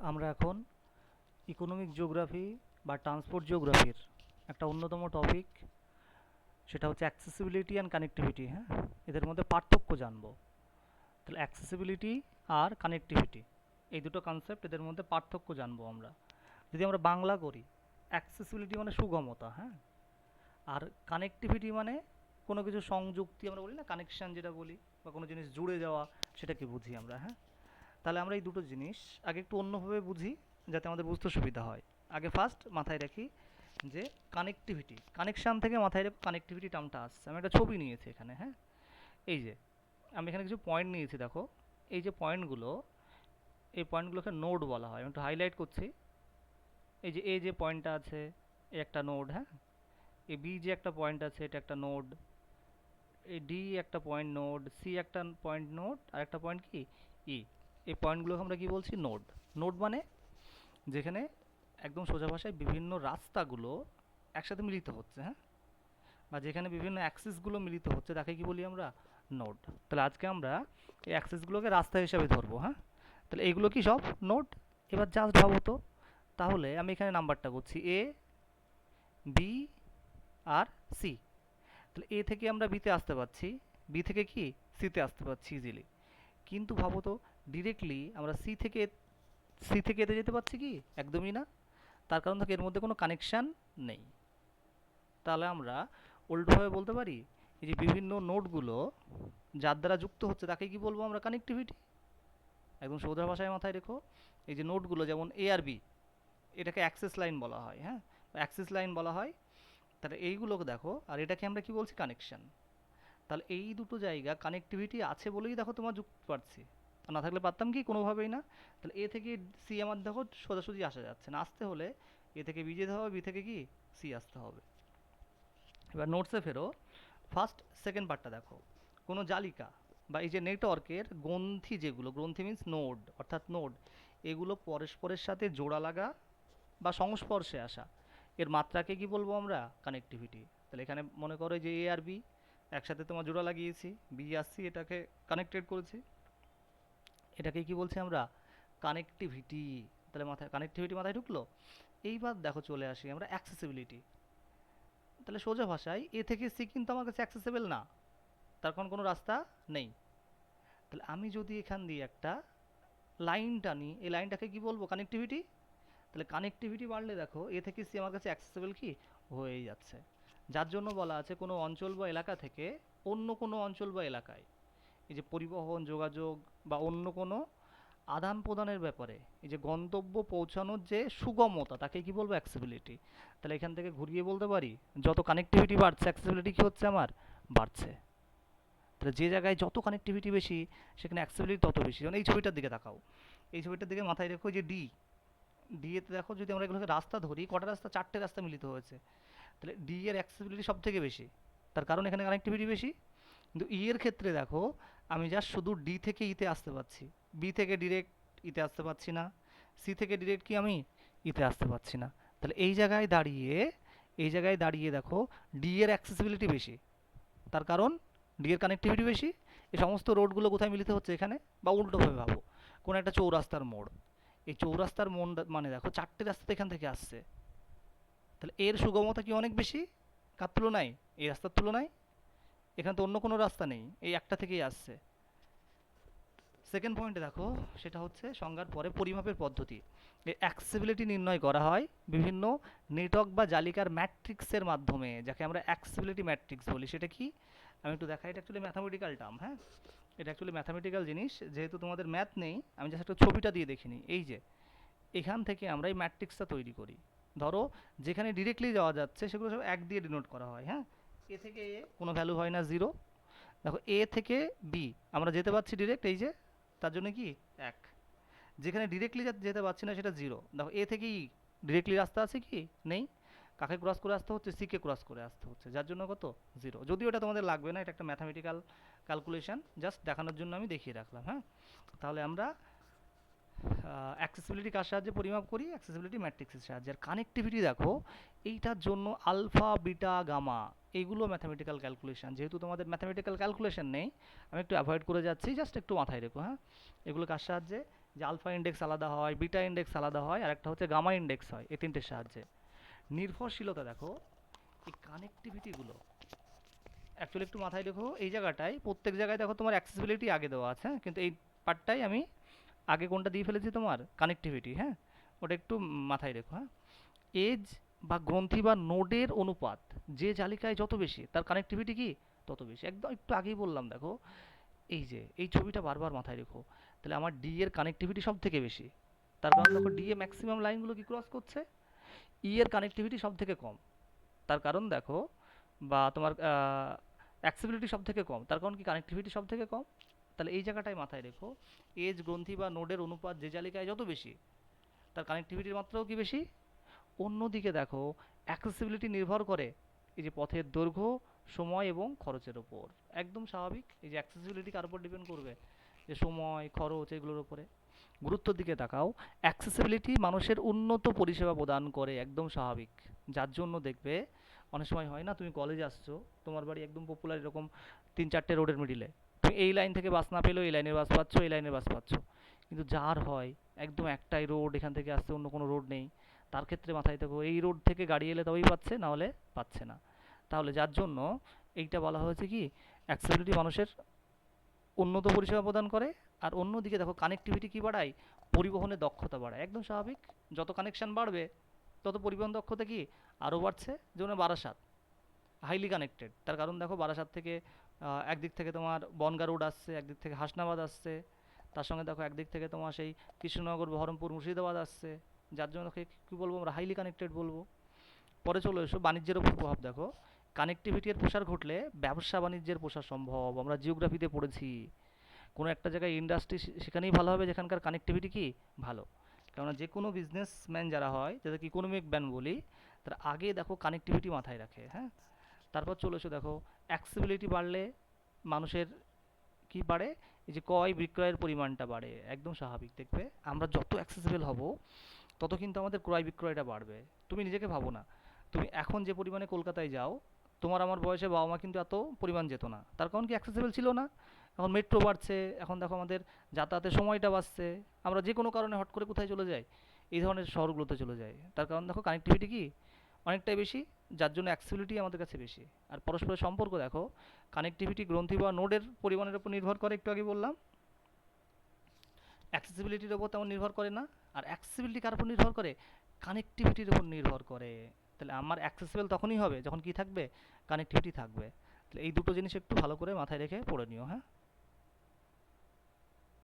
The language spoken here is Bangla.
আমরা এখন ইকোনমিক জিওগ্রাফি বা ট্রান্সপোর্ট জিওগ্রাফির একটা অন্যতম টপিক সেটা হচ্ছে অ্যাক্সেসিবিলিটি অ্যান্ড কানেক্টিভিটি হ্যাঁ? এদের মধ্যে পার্থক্য জানব। তাহলে অ্যাক্সেসিবিলিটি আর কানেক্টিভিটি এই দুটো কনসেপ্ট এদের মধ্যে পার্থক্য জানব আমরা। যদি আমরা বাংলা করি অ্যাক্সেসিবিলিটি মানে সুগমতা হ্যাঁ? আর কানেক্টিভিটি মানে কোনো কিছু সংযুক্তি আমরা বলি না কানেকশান যেটা বলি, বা কোনো জিনিস জুড়ে যাওয়া, সেটাকে বুঝি আমরা হ্যাঁ? তাহলে আমরা এই দুটো জিনিস আগে একটু অন্যভাবে বুঝি, যাতে আমাদের বুঝতে সুবিধা হয়। আগে ফার্স্ট মাথায় রাখি যে কানেক্টিভিটি কানেকশান থেকে মাথায় রেখো কানেক্টিভিটি টার্মটা আসছে। আমি একটা ছবি নিয়েছি এখানে হ্যাঁ? এই যে, আমি এখানে কিছু পয়েন্ট নিয়েছি, দেখো। এই যে পয়েন্টগুলো এই পয়েন্টগুলোকে নোড বলা হয়। আমি একটু হাইলাইট করছি। এই যে এ যে পয়েন্টটা আছে এ একটা নোড হ্যাঁ? এ বি যে একটা পয়েন্ট আছে, এটা একটা নোড এ ডি একটা পয়েন্ট নোড সি একটা পয়েন্ট নোড আর একটা পয়েন্ট কি? ই এই পয়েন্টগুলোকে আমরা কি বলছি? নোড। নোড মানে যেখানে একদম সোজা ভাষায় বিভিন্ন রাস্তাগুলো একসাথে মিলিত হচ্ছে হ্যাঁ? বা যেখানে বিভিন্ন অ্যাক্সিসগুলো মিলিত হচ্ছে, তাকে কি বলি আমরা? নোড। তাহলে আজকে আমরা এই অ্যাক্সিসগুলোকে রাস্তা হিসাবে ধরবো হ্যাঁ? তাহলে এইগুলো কি সব? নোড। এবার জাস্ট ভাবো তো, তাহলে আমি এখানে নাম্বারটা করছি এ বি আর সি তাহলে এ থেকে আমরা বিতে আসতে পারছি। বি থেকে কি? সিতে আসতে পারছি ইজিলি কিন্তু ভাবো তো ডিরেক্টলি আমরা সি থেকে সি থেকে এতে যেতে পারছি কি? একদমই না। তার কারণ থাকে এর মধ্যে কোনো কানেকশান নেই। তাহলে আমরা উল্টোভাবে বলতে পারি, এই যে বিভিন্ন নোটগুলো যার দ্বারা যুক্ত হচ্ছে, তাকে কি বলব আমরা? কানেক্টিভিটি একদম সোজা ভাষায় মাথায় রেখো। এই যে নোটগুলো যেমন এ আর বি এটাকে অ্যাক্সেস লাইন বলা হয় হ্যাঁ? অ্যাক্সেস লাইন বলা হয়। তাহলে এইগুলোকে দেখো, আর এটাকে আমরা কি বলছি? কানেকশান তাহলে এই দুটো জায়গা কানেক্টিভিটি আছে বলেই দেখো তোমার যুক্ত পারছি। না থাকলে পারতাম কি? কোনোভাবেই না। তাহলে এ থেকে সি আমার দেখো সোজাসুজি আসা যাচ্ছে না। আসতে হলে এ থেকে বি যেতে হবে বি থেকে কি? সি আসতে হবে। এবার নোটসে ফেরো। ফার্স্ট সেকেন্ড পার্টটা দেখো। কোনো জালিকা বা এই যে নেটওয়ার্কের গ্রন্থি যেগুলো, গ্রন্থি মিন্স নোড অর্থাৎ নোড এগুলো পরস্পরের সাথে জোড়া লাগা বা সংস্পর্শে আসা। এর মাত্রাকে কি বলব আমরা? কানেক্টিভিটি তাহলে এখানে মনে করো যে এ আর বি একসাথে তোমার জোড়া লাগিয়েছি বি আর সি এটাকে কানেক্টেড করেছি। এটাকে কি বলছি আমরা? কানেক্টিভিটি তাহলে মাথায় কানেক্টিভিটি মাথায় ঢুকলো? এইবার দেখো চলে আসি আমরা অ্যাক্সেসিবিলিটি তাহলে সোজা ভাষায়, এ থেকে সি কিন্তু আমার কাছে অ্যাক্সেসেবল না। তার কারণ কোনো রাস্তা নেই। তাহলে আমি যদি এখান দিয়ে একটা লাইন টানি এই লাইনটাকে কি বলব? কানেক্টিভিটি তাহলে কানেক্টিভিটি বাড়লে দেখো, এ থেকে সি আমার কাছে অ্যাক্সেসেবল কি? হয়েই যাচ্ছে। যার জন্য বলা আছে কোনো অঞ্চল বা এলাকা থেকে অন্য কোনো অঞ্চল বা এলাকায়। এই যে পরিবহন, যোগাযোগ বা অন্য কোনো আদান প্রদানের ব্যাপারে এই যে গন্তব্য পৌঁছানোর যে সুগমতা, তাকে কি বলব অ্যাক্সেসিবিলিটি তাহলে এখান থেকে ঘুরিয়ে বলতে পারি, যত কানেক্টিভিটি বাড়ছে অ্যাক্সেসিবিলিটি কি হচ্ছে আমার? বাড়ছে। তাহলে যে জায়গায় যত কানেক্টিভিটি বেশি, সেখানে অ্যাক্সেসিবিলিটি তত বেশি। যেমন এই ছবিটার দিকে তাকাও। এই ছবিটার দিকে মাথায় রেখো যে ডি ডি এতে দেখো যদি আমরা এগুলোকে রাস্তা ধরি, কটা রাস্তা? চারটে রাস্তা মিলিত হয়েছে। তাহলে ডি এর অ্যাক্সেসিবিলিটি সব থেকে বেশি। তার কারণ এখানে কানেক্টিভিটি বেশি। কিন্তু ই এর ক্ষেত্রে দেখো আমি জাস্ট শুধু ডি থেকে ইতে আসতে পারছি। বি থেকে ডিরেক্ট ইতে আসতে পারছি না। সি থেকে ডিরেক্ট কি আমি ইতে আসতে পারছি না। তাহলে এই জায়গায় দাঁড়িয়ে, এই জায়গায় দাঁড়িয়ে দেখো ডি এর অ্যাক্সেসিবিলিটি বেশি। তার কারণ ডি এর কানেক্টিভিটি বেশি। এই সমস্ত রোডগুলো কোথায় মিলিত হচ্ছে এখানে? বা উল্টোভাবে ভাবো কোনো একটা চৌরাস্তার মোড়। এই চৌরাস্তার মোড় মানে দেখো চারটে রাস্তা তো এখান থেকে আসছে। তাহলে এর সুগমতা কি অনেক বেশি? কার তুলনায়? এই রাস্তার তুলনায়? এখানে তো অন্য কোনো রাস্তা নেই, এই একটা থেকেই আসছে। সেকেন্ড পয়েন্টে দেখো, সেটা হচ্ছে সংজ্ঞার পরে পরিমাপের পদ্ধতি। এই অ্যাক্সেসিবিলিটি নির্ণয় করা হয় বিভিন্ন নেটওয়ার্ক বা জালিকার ম্যাট্রিক্সের মাধ্যমে, যাকে আমরা অ্যাক্সেসিবিলিটি ম্যাট্রিক্স বলি। সেটা কি? আমি একটু দেখাই, এটা অ্যাকচুয়ালি ম্যাথামেটিক্যাল টার্ম হ্যাঁ? এটা অ্যাকচুয়ালি ম্যাথামেটিক্যাল জিনিস, যেহেতু তোমাদের ম্যাথ নেই, আমি জাস্ট একটা ছবিটা দিয়ে দেখিনি। এই যে, এখান থেকে আমরা এই ম্যাট্রিক্সটা তৈরি করি। ধরো, যেখানে ডিরেক্টলি যাওয়া যাচ্ছে, সেগুলো সব এক দিয়ে ডিনোট করা হয় হ্যাঁ? এ থেকে এ? কোনো ভ্যালু হয় না, জিরো। দেখো, এ থেকে বি, আমরা যেতে পারছি ডিরেক্ট এই যে, তার জন্য কি? এক। যেখানে ডিরেক্টলি যেতে পারছি না, সেটা জিরো। দেখো, এ থেকে ই ডিরেক্টলি রাস্তা আছে কি? নেই। কাকে ক্রস করে আসতে হচ্ছে? সিকে ক্রস করে আসতে হচ্ছে। যার জন্য কত? জিরো। যদিও এটা তোমাদের লাগবে না, এটা একটা ম্যাথামেটিক্যাল ক্যালকুলেশন জাস্ট দেখানোর জন্য আমি দেখিয়ে রাখলাম হ্যাঁ? তাহলে আমরা অ্যাক্সেসিবিলিটি কার সাহায্যে পরিমাপ করি? অ্যাক্সেসিবিলিটি ম্যাট্রিক্সের সাহায্যে। আর কানেক্টিভিটি দেখো, এইটার জন্য আলফা বিটা গামা এইগুলো ম্যাথামেটিক্যাল ক্যালকুলেশন যেহেতু তোমাদের ম্যাথামেটিক্যাল ক্যালকুলেশন নেই, আমি একটু অ্যাভয়েড করে যাচ্ছি। জাস্ট একটু মাথায় রেখো হ্যাঁ? এগুলো কার সাহায্যে? যে আলফা ইন্ডেক্স আলাদা হয় বিটা ইন্ডেক্স আলাদা হয়, আর একটা হচ্ছে গামা ইন্ডেক্স হয়, এই তিনটের সাহায্যে। নির্ভরশীলতা দেখো, এই কানেক্টিভিটিগুলো অ্যাকচুয়ালি একটু মাথায় রেখো, এই জায়গাটায়, প্রত্যেক জায়গায় দেখো তোমার অ্যাক্সেসিবিলিটি আগে দেওয়া আছে হ্যাঁ? কিন্তু এই পার্টটাই আমি আগে কোনটা দিয়ে ফেলেছি তোমার? কানেক্টিভিটি হ্যাঁ? ওটা একটু মাথায় রেখো হ্যাঁ? এজ বা গ্রন্থি বা নোডের অনুপাত যে জালিকায় যত বেশি, তার কানেক্টিভিটি কি? তত বেশি। একদম একটু আগেই বললাম, দেখো। এই যে, এই ছবিটা বারবার মাথায় রেখো। তাহলে আমার ডি এর কানেক্টিভিটি সব থেকে বেশি। তার কারণ দেখো ডি এ ম্যাক্সিমাম লাইনগুলো কি ক্রস করছে? ই এর কানেক্টিভিটি সব থেকে কম। তার কারণ দেখো, বা তোমার অ্যাক্সেবিলিটি সব থেকে কম। তার কারণ কি? কানেক্টিভিটি সব থেকে কম। তাহলে এই জায়গাটায় মাথায় রেখো। এজ, গ্রন্থি বা নোডের অনুপাত, যে জালিকায় যত বেশি, তার কানেক্টিভিটির মাত্রাও কি বেশি? অন্যদিকে দেখো অ্যাক্সেসিবিলিটি নির্ভর করে এই যে পথের দৈর্ঘ্য, সময় এবং খরচের ওপর একদম স্বাভাবিক, এই যে অ্যাক্সেসিবিলিটি কার উপর ডিপেন্ড করবে? যে সময়, খরচ এগুলোর উপরে। গুরুত্বর দিকে তাকাও অ্যাক্সেসিবিলিটি মানুষের উন্নত পরিষেবা প্রদান করে, একদম স্বাভাবিক। যার জন্য দেখবে, অনেক সময় হয় না, তুমি কলেজে আসছো, তোমার বাড়ি একদম পপুলার এরকম তিন চারটে রোডের মিডিলে তুমি এই লাইন থেকে বাস না পেলেও এই লাইনের বাস পাচ্ছ, এই লাইনের বাস পাচ্ছ। কিন্তু যার হয়, একদম একটাই রোড এখান থেকে আসতে অন্য কোনো রোড নেই। তার ক্ষেত্রে মাথায় থাকো এই রোড থেকে গাড়ি এলে তবেই পাচ্ছে, না হলে পাচ্ছে না। তাহলে যার জন্য এইটা বলা হয়েছে কি অ্যাক্সেসিবিলিটি মানুষের উন্নত পরিষেবা প্রদান করে, আর অন্যদিকে দেখো কানেক্টিভিটি কি বাড়ায়? পরিবহনে দক্ষতা বাড়ায়। একদম স্বাভাবিক, যত কানেকশান বাড়বে, তত পরিবহন দক্ষতা কি, আরও বাড়ছে। যেমন বারাসাত হাইলি কানেক্টেড তার কারণ দেখো, বারাসাত থেকে একদিক থেকে তোমার বনগা রোড আসছে, একদিক থেকে হাসনাবাদ আসছে, তার সঙ্গে দেখো একদিক থেকে তোমার সেই কৃষ্ণনগর, বহরমপুর, মুর্শিদাবাদ আসছে। যার জন্য কি, কী বলব আমরা? হাইলি কানেক্টেড বলব। পরে চলে এসো, বাণিজ্যের উপর প্রভাব দেখো। কানেক্টিভিটির প্রসার ঘটলে ব্যবসা বাণিজ্যের প্রসার সম্ভব। আমরা জিওগ্রাফিতে পড়েছি। কোনো একটা জায়গায় ইন্ডাস্ট্রি সেখানেই ভালো হবে, যেখানকার কানেক্টিভিটি কি? ভালো। কেননা যে কোনো বিজনেসম্যান যারা হয়, যাদেরকে ইকোনমিক ব্যান বলি, তারা আগে দেখো কানেক্টিভিটি মাথায় রাখে হ্যাঁ? তারপর চলে এসো দেখো অ্যাক্সেবিলিটি বাড়লে মানুষের কি বাড়ে? এই যে ক্রয় বিক্রয়ের পরিমাণটা বাড়ে, একদম স্বাভাবিক, দেখবে? আমরা যত অ্যাক্সেসিবল হব, তত কিন্তু আমাদের ক্রয় বিক্রয়টা বাড়বে। তুমি নিজেকে ভাবো না। তুমি এখন যে পরিমাণে কলকাতায় যাও, তোমার আমার বয়সে বাবা মা কিন্তু এত পরিমাণ যেত না। তার কারণ কি অ্যাক্সেসিবল ছিল না? এখন মেট্রো বাড়ছে, এখন দেখো আমাদের যাতায়াতের সময়টা বাড়ছে আমরা যে কোনো কারণে হট করে কোথায় চলে যাই, এই ধরনের শহরগুলোতে চলে যাই। তার কারণ দেখো কানেক্টিভিটি কি? অনেকটাই বেশি যার জন্য অ্যাক্সেসিবিলিটি আমাদের কাছে বেশি। আর পরস্পরের সম্পর্ক দেখো কানেক্টিভিটি গ্রন্থি বা নোডের পরিমাণের উপর নির্ভর করে, একটু আগে বললাম। অ্যাক্সেসিবিলিটির উপর তেমন নির্ভর করে না, আর অ্যাক্সেসিবিলিটি কার উপর নির্ভর করে? কানেক্টিভিটির উপর নির্ভর করে। তাহলে আমার অ্যাক্সেসিবল তখনই হবে যখন কি থাকবে? কানেক্টিভিটি থাকবে। তাহলে এই দুটো জিনিস একটু ভালো করে মাথায় রেখে পড়ে নিও হ্যাঁ?